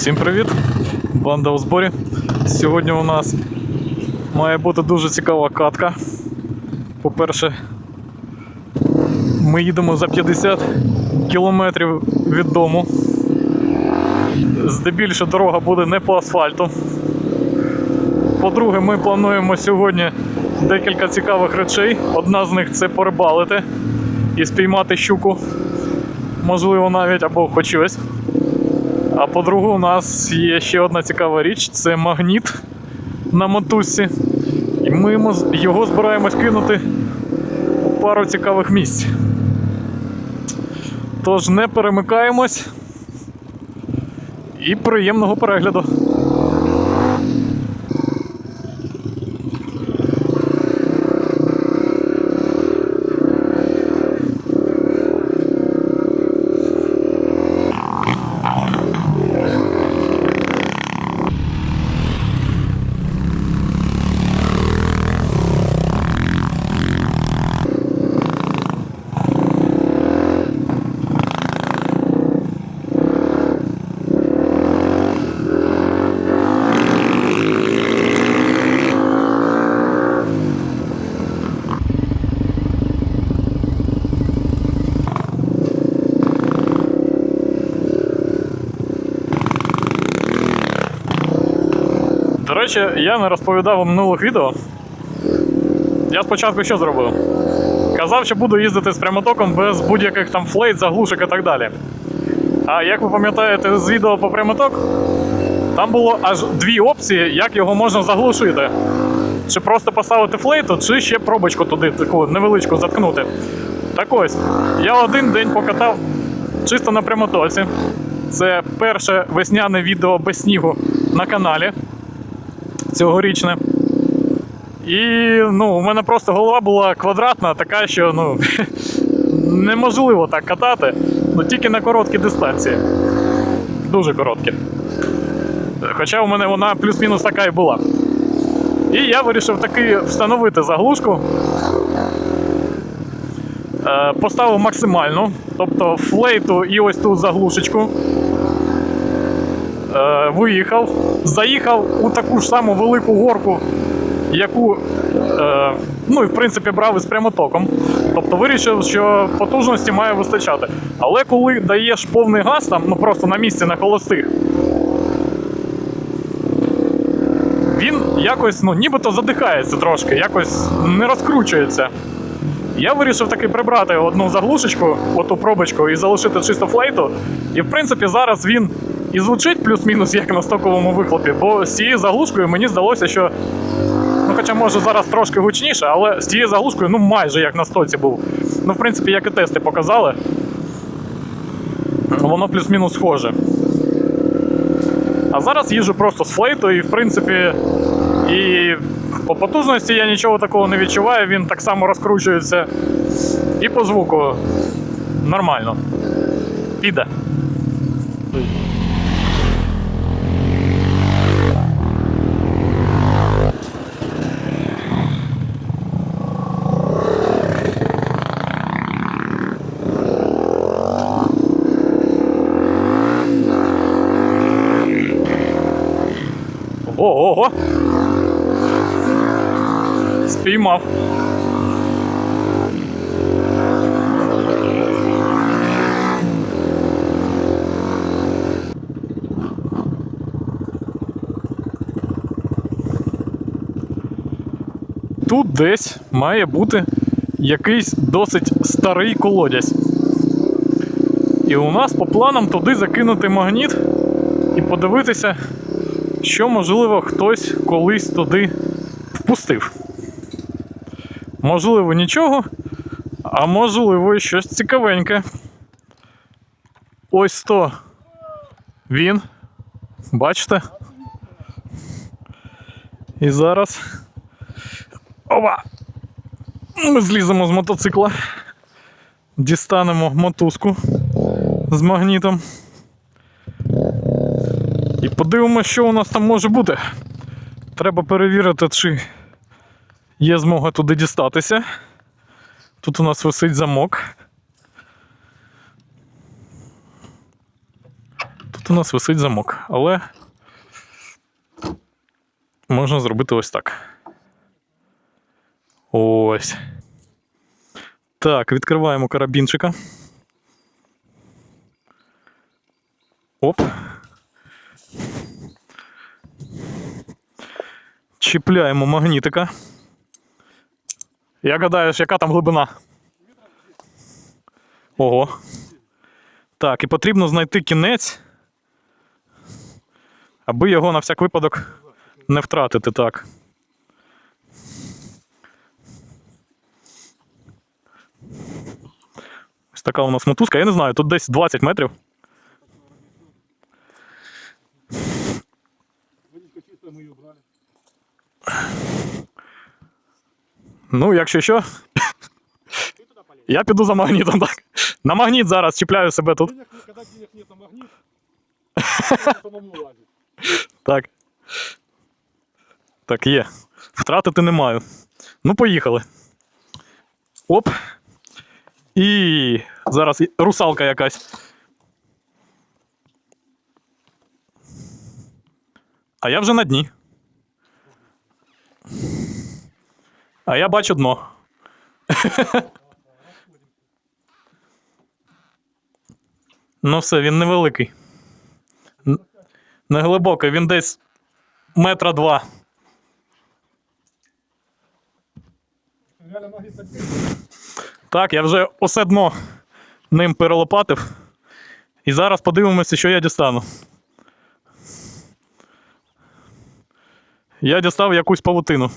Всім привіт! Банда у зборі. Сьогодні у нас має бути дуже цікава катка. По-перше, ми їдемо за 50 кілометрів від дому. Здебільше дорога буде не по асфальту. По-друге, ми плануємо сьогодні декілька цікавих речей. Одна з них це порибалити і спіймати щуку. Можливо, навіть або хоч щось. А по-друге, у нас є ще одна цікава річ це магніт на мотузці. І ми його збираємось кинути у пару цікавих місць. Тож не перемикаємось. І приємного перегляду. До речі, я не розповідав у минулих відео. Я спочатку що зробив? Казав, що буду їздити з прямотоком без будь-яких там флейт, заглушок і так далі. А як ви пам'ятаєте з відео по прямоток, там було аж дві опції, як його можна заглушити. Чи просто поставити флейту, чи ще пробочку туди, таку невеличку заткнути. Так ось, я один день покатав чисто на прямотоці. Це перше весняне відео без снігу на каналі цьогорічне. І ну, у мене просто голова була квадратна, така, що ну, неможливо так катати, ну тільки на короткі дистанції. Дуже короткі. Хоча у мене вона плюс-мінус така і була. І я вирішив таки встановити заглушку. Е, Поставив максимальну, тобто флейту і ось ту заглушечку. Е, Виїхав, заїхав у таку ж саму велику горку, яку е, ну і в принципі брав із прямотоком. Тобто вирішив, що потужності має вистачати. Але коли даєш повний газ там, ну просто на місці на холостих, він якось, ну, нібито задихається трошки, якось не розкручується. Я вирішив таки прибрати одну заглушечку, оту пробочку, і залишити чисто флейту. І в принципі зараз він і звучить плюс-мінус як на стоковому вихлопі, бо з цією заглушкою мені здалося, що. Ну, хоча може зараз трошки гучніше, але з цією заглушкою ну майже як на стоці був. Ну, в принципі, як і тести показали. Воно плюс-мінус схоже. А зараз їжджу просто з флейту, і в принципі, і по потужності я нічого такого не відчуваю, він так само розкручується. І по звуку нормально. Піде. Ого! Спіймав. Тут десь має бути якийсь досить старий колодязь. І у нас по планам туди закинути магніт і подивитися, що, можливо, хтось колись туди впустив. Можливо, нічого, а можливо, і щось цікавеньке. Ось то він. Бачите? І зараз. Опа! Ми зліземо з мотоцикла, дістанемо мотузку з магнітом. Подивимося, що у нас там може бути. Треба перевірити, чи є змога туди дістатися. Тут у нас висить замок. тут у нас висить замок, але можна зробити ось так. Ось. Так, відкриваємо карабінчика. Оп. Чіпляємо магнітика. Як гадаєш, яка там глибина? Ого. Так, і потрібно знайти кінець, аби його на всяк випадок не втратити, так. Ось така у нас мотузка. Я не знаю, тут десь 20 метрів. Водичка чистая, мы ее брали. Ну, якщо що, я піду за магнітом, так. На магніт зараз чіпляю себе тут. Так. Так, є. Втратити не маю. Ну, поїхали. Оп. І зараз русалка якась. А я вже на дні. А я бачу дно. ну все, він невеликий. Н- Не глибокий, він десь метра два. Так, я вже усе дно ним перелопатив. І зараз подивимося, що я дістану. Я дістав якусь павутину.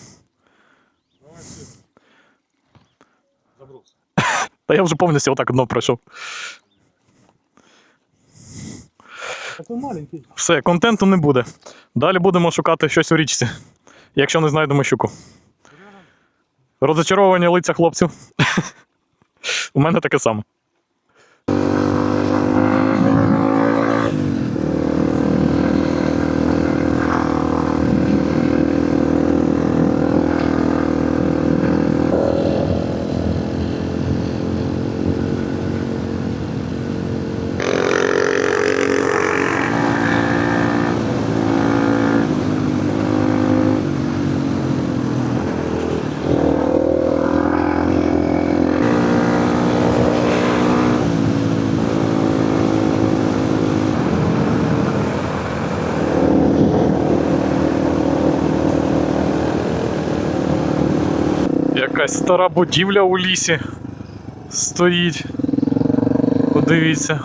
Та я вже повністю отак дно пройшов. Все, контенту не буде. Далі будемо шукати щось у річці, якщо не знайдемо щуку. Розочаровані лиця хлопців. У мене таке саме. Якась стара будівля у лісі стоїть. Подивіться.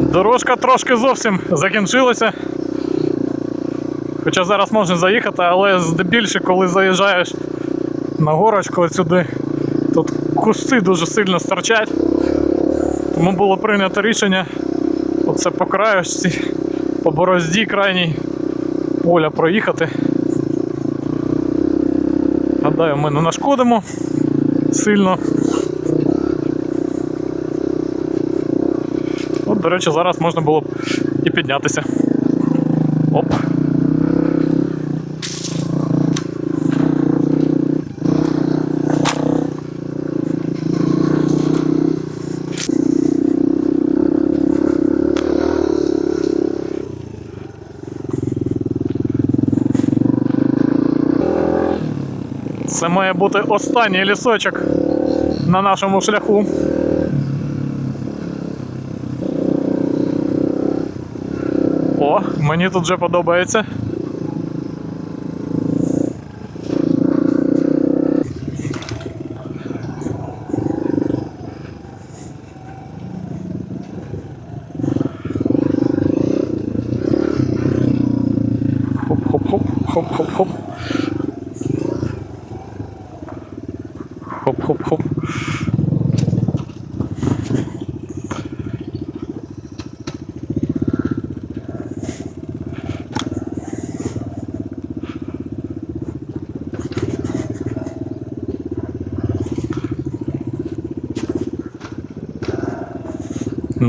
Дорожка трошки зовсім закінчилася. Хоча зараз можна заїхати, але здебільше, коли заїжджаєш на горочку сюди, Тут кусти дуже сильно стирчать. Тому було прийнято рішення оце по краєшці, по борозді крайній поля проїхати. Гадаю, ми не нашкодимо сильно. От, до речі, зараз можна було б і піднятися. Оп. Це має бути останній лісочок на нашому шляху. О, мені тут вже подобається.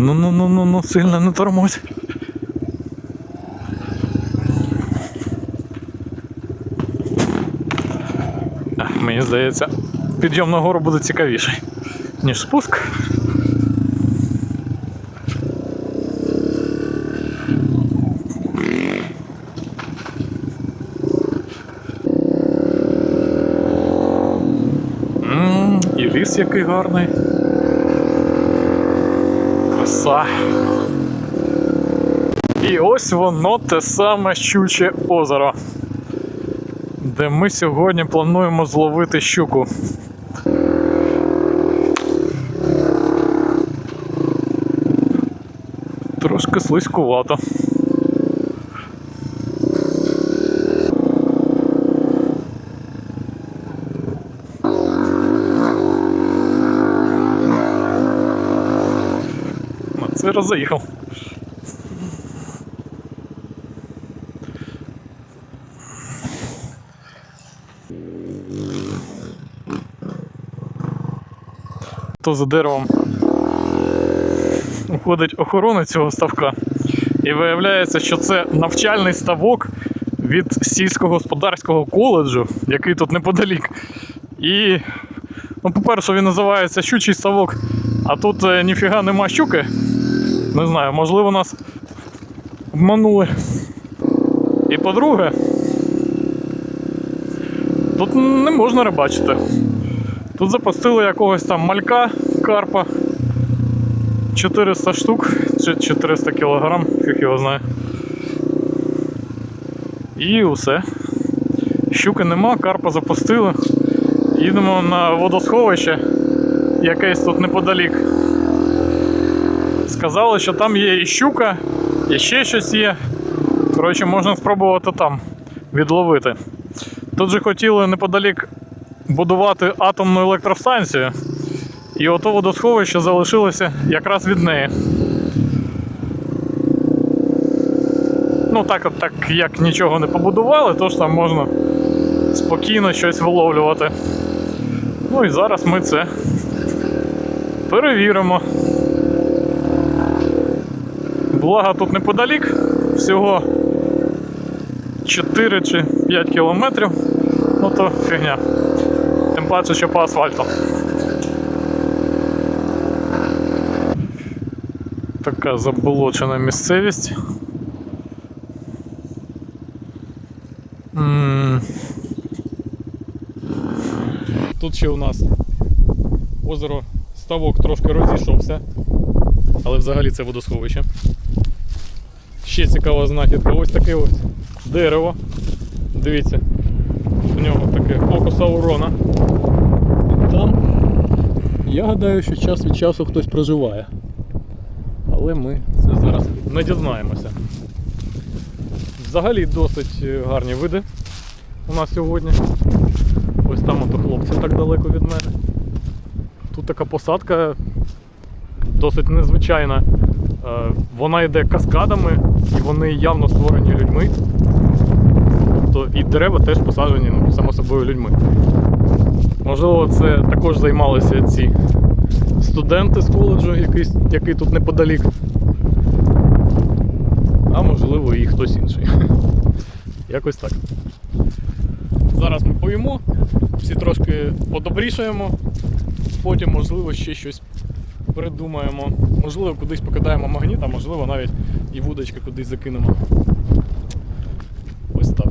ну ну ну ну ну сильно не тормозь. Мені здається, підйом на гору буде цікавіший, ніж спуск. І ліс який гарний. Краса. І ось воно те саме щуче озеро, де ми сьогодні плануємо зловити щуку. Трошки слизькувато. На цей раз заїхав. То за деревом уходить охорона цього ставка. І виявляється, що це навчальний ставок від сільськогосподарського коледжу, який тут неподалік. І, ну, по-перше, він називається щучий ставок, а тут е, ніфіга нема щуки. Не знаю, можливо, нас обманули. І по-друге, тут не можна рибачити. Тут запустили якогось там малька карпа. 400 штук чи 400 кілограм, фіг його знає. І усе. Щуки нема, карпа запустили. Їдемо на водосховище, якесь тут неподалік. Сказали, що там є і щука, і ще щось є. Коротше, можна спробувати там відловити. Тут же хотіли неподалік будувати атомну електростанцію. І ото водосховище залишилося якраз від неї. Ну, так, так як нічого не побудували, то ж там можна спокійно щось виловлювати. Ну і зараз ми це перевіримо. Благо тут неподалік, всього 4 чи 5 кілометрів. Ну то фігня. Тим паче, що по асфальту. Така заболочена місцевість. Тут ще у нас озеро ставок трошки розійшовся, але взагалі це водосховище. Ще цікава знахідка, ось таке ось дерево. Дивіться, в нього таке око Саурона. Там я гадаю, що час від часу хтось проживає. Але ми це зараз не дізнаємося. Взагалі досить е, гарні види у нас сьогодні. Ось там ото хлопці так далеко від мене. Тут така посадка досить незвичайна. Е, Вона йде каскадами і вони явно створені людьми. Тобто і дерева теж посаджені, ну, само собою, людьми. Можливо, це також займалися ці студенти з коледжу, який, який тут неподалік. А можливо і хтось інший. Якось так. Зараз ми поїмо, всі трошки подобрішаємо, потім, можливо, ще щось придумаємо. Можливо, кудись покидаємо магніт, а можливо навіть і вудочки кудись закинемо. Ось так.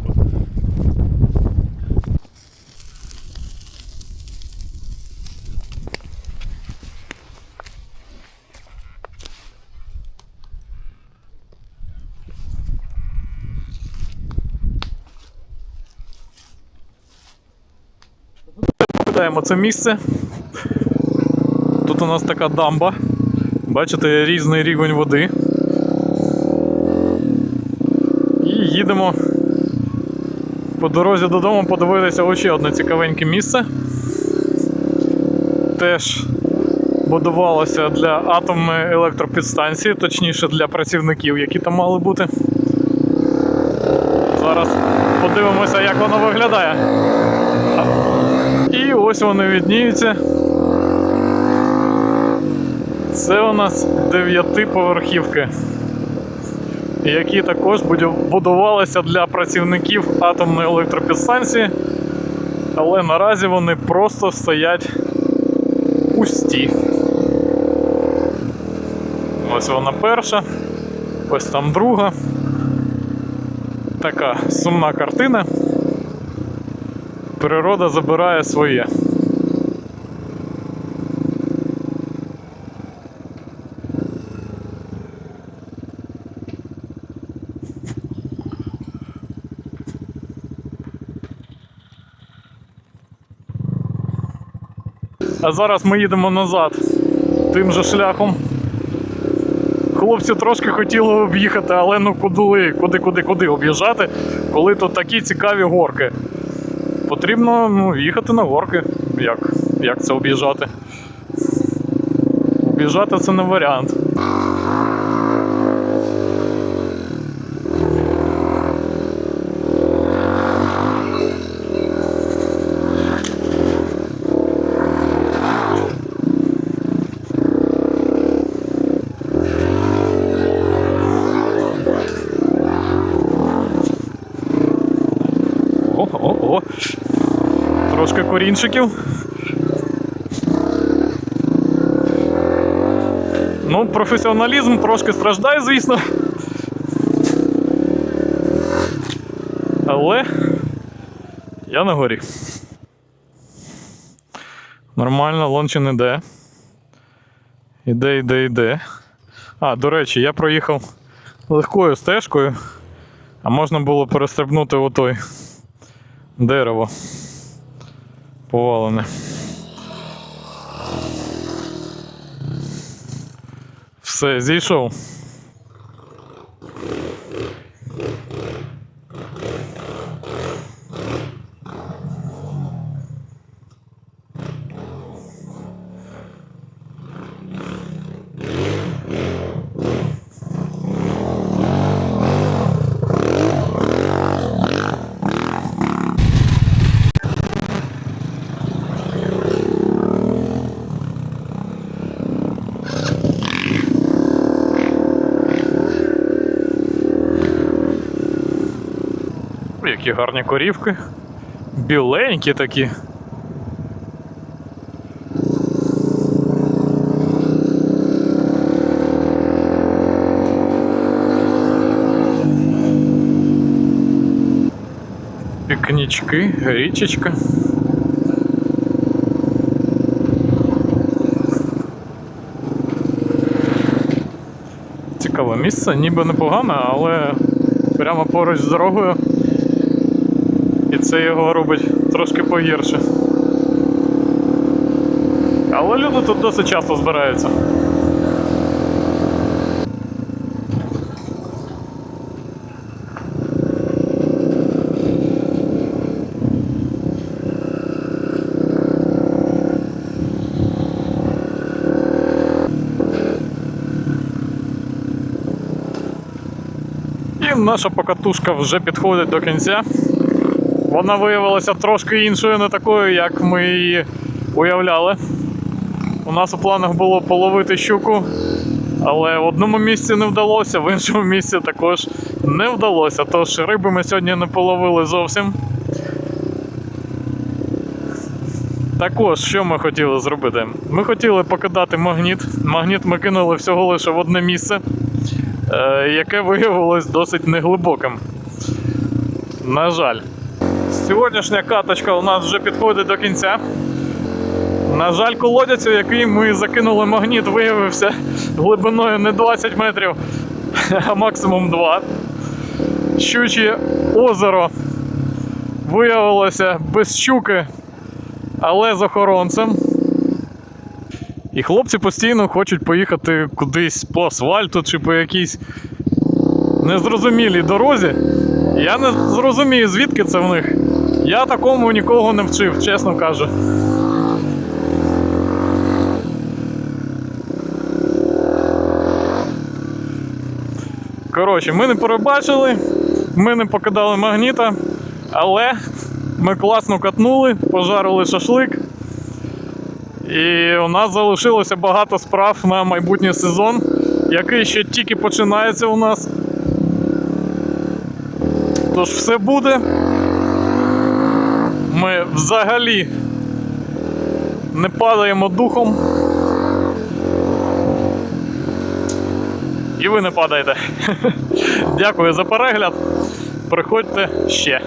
от. Це місце. Тут у нас така дамба. Бачите, різний рівень води. І їдемо по дорозі додому подивитися ще одне цікавеньке місце. Теж будувалося для атомної електропідстанції, точніше для працівників, які там мали бути. Зараз подивимося, як воно виглядає. І ось вони відніються. Це у нас дев'ятиповерхівки, які також будувалися для працівників атомної електропідстанції. Але наразі вони просто стоять пусті. Ось вона перша, ось там друга. Така сумна картина. Природа забирає своє. А зараз ми їдемо назад тим же шляхом. Хлопці трошки хотіли об'їхати, але ну куди, куди, куди, куди об'їжджати, коли тут такі цікаві горки. Потрібно ну, їхати на горки. Як, як це об'їжджати? Об'їжджати це не варіант. О, о, о. Трошки корінчиків. Ну, професіоналізм трошки страждає, звісно. Але я на горі. Нормально, лончин іде. Іде, іде, іде. А, до речі, я проїхав легкою стежкою, а можна було перестрибнути отой дерево повалене. Все, зійшов. Які гарні корівки. Біленькі такі. Пікнічки, річечка. Цікаве місце, ніби непогане, але прямо поруч з дорогою. Це його робить трошки погірше. Але люди тут досить часто збираються. Наша покатушка вже підходить до кінця. Вона виявилася трошки іншою, не такою, як ми її уявляли. У нас у планах було половити щуку, але в одному місці не вдалося, в іншому місці також не вдалося. Тож риби ми сьогодні не половили зовсім. Також, що ми хотіли зробити? Ми хотіли покидати магніт. Магніт ми кинули всього лише в одне місце, е, яке виявилось досить неглибоким. На жаль. Сьогоднішня каточка у нас вже підходить до кінця. На жаль, колодязь, у який ми закинули магніт, виявився глибиною не 20 метрів, а максимум 2. Щуче озеро виявилося без щуки, але з охоронцем. І хлопці постійно хочуть поїхати кудись по асфальту чи по якійсь незрозумілій дорозі. Я не зрозумію, звідки це в них. Я такому нікого не вчив, чесно кажу. Коротше, ми не перебачили, ми не покидали магніта, але ми класно катнули, пожарили шашлик. І у нас залишилося багато справ на майбутній сезон, який ще тільки починається у нас. Тож все буде. Ми взагалі не падаємо духом. І ви не падаєте. Дякую за перегляд. Приходьте ще.